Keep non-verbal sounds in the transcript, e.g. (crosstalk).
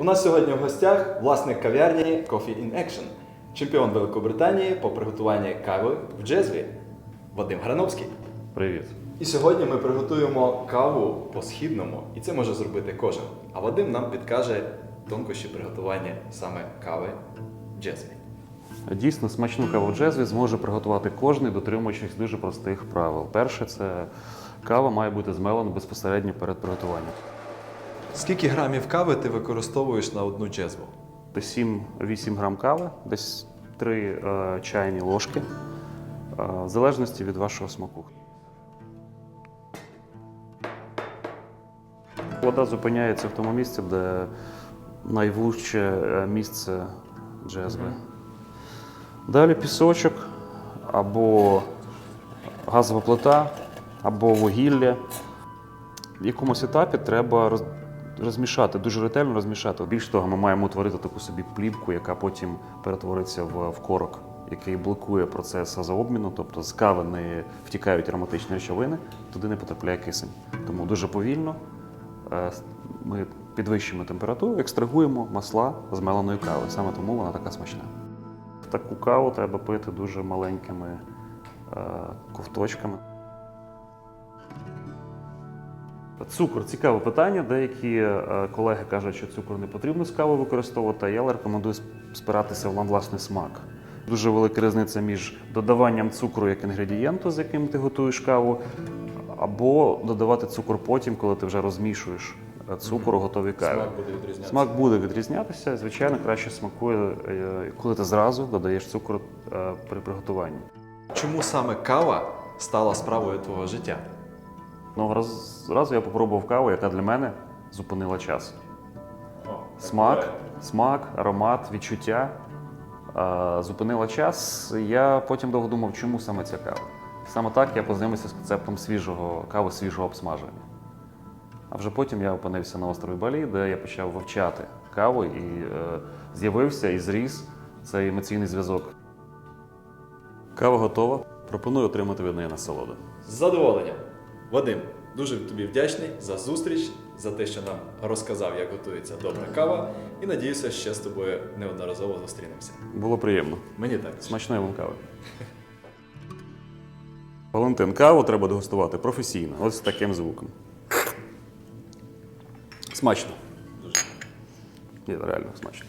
У нас сьогодні в гостях власник кав'ярні Coffee in Action, чемпіон Великобританії по приготуванні кави в джезві Вадим Грановський. Привіт. І сьогодні ми приготуємо каву по-східному, і це може зробити кожен. А Вадим нам підкаже тонкощі приготування саме кави в джезві. Дійсно, смачну каву в джезві зможе приготувати кожен, дотримуючись дуже простих правил. Перше, це кава має бути змелена безпосередньо перед приготуванням. Скільки грамів кави ти використовуєш на одну джезву? 7-8 грам кави, десь 3 е, чайні ложки, е, в залежності від вашого смаку. Вода зупиняється в тому місці, де найвужче е, місце джезви. Далі пісочок або газова плита, або вугілля. В якомусь етапі треба розмішати, дуже ретельно розмішати. Більш того, ми маємо утворити таку собі плівку, яка потім перетвориться в, в корок, який блокує процес газообміну, тобто з кави не втікають ароматичні речовини, туди не потрапляє кисень. Тому дуже повільно е, ми підвищуємо температуру, екстрагуємо масла з меленої кави. Саме тому вона така смачна. Таку каву треба пити дуже маленькими е, ковточками. Цукор цікаве питання. Деякі е, колеги кажуть, що цукор не потрібно з кави використовувати, а я рекомендую спиратися на власний смак. Дуже велика різниця між додаванням цукру як інгредієнту, з яким ти готуєш каву, або додавати цукор потім, коли ти вже розмішуєш е, цукор у готовій каві. Смак буде відрізнятися. Смак буде відрізнятися. Звичайно, краще смакує, е, коли ти зразу додаєш цукор при приготуванні. Чому саме кава стала справою твого життя? Одного раз, разу я попробував каву, яка для мене зупинила час. Смак, смак, аромат, відчуття е, зупинила час. Я потім довго думав, чому саме ця кава. Саме так я познайомився з концептом свіжого кави, свіжого обсмаження. А вже потім я опинився на острові Балі, де я почав вивчати каву і е, з'явився і зріс цей емоційний зв'язок. Кава готова. Пропоную отримати від неї насолоду. З задоволенням. Вадим, дуже тобі вдячний за зустріч, за те, що нам розказав, як готується добра кава, і надіюся, ще з тобою неодноразово зустрінемося. Було приємно. Мені так. Смачної вам кави. (laughs) Валентин, каву треба дегустувати професійно, ось з таким звуком. Смачно. Дуже. Ні, реально смачно.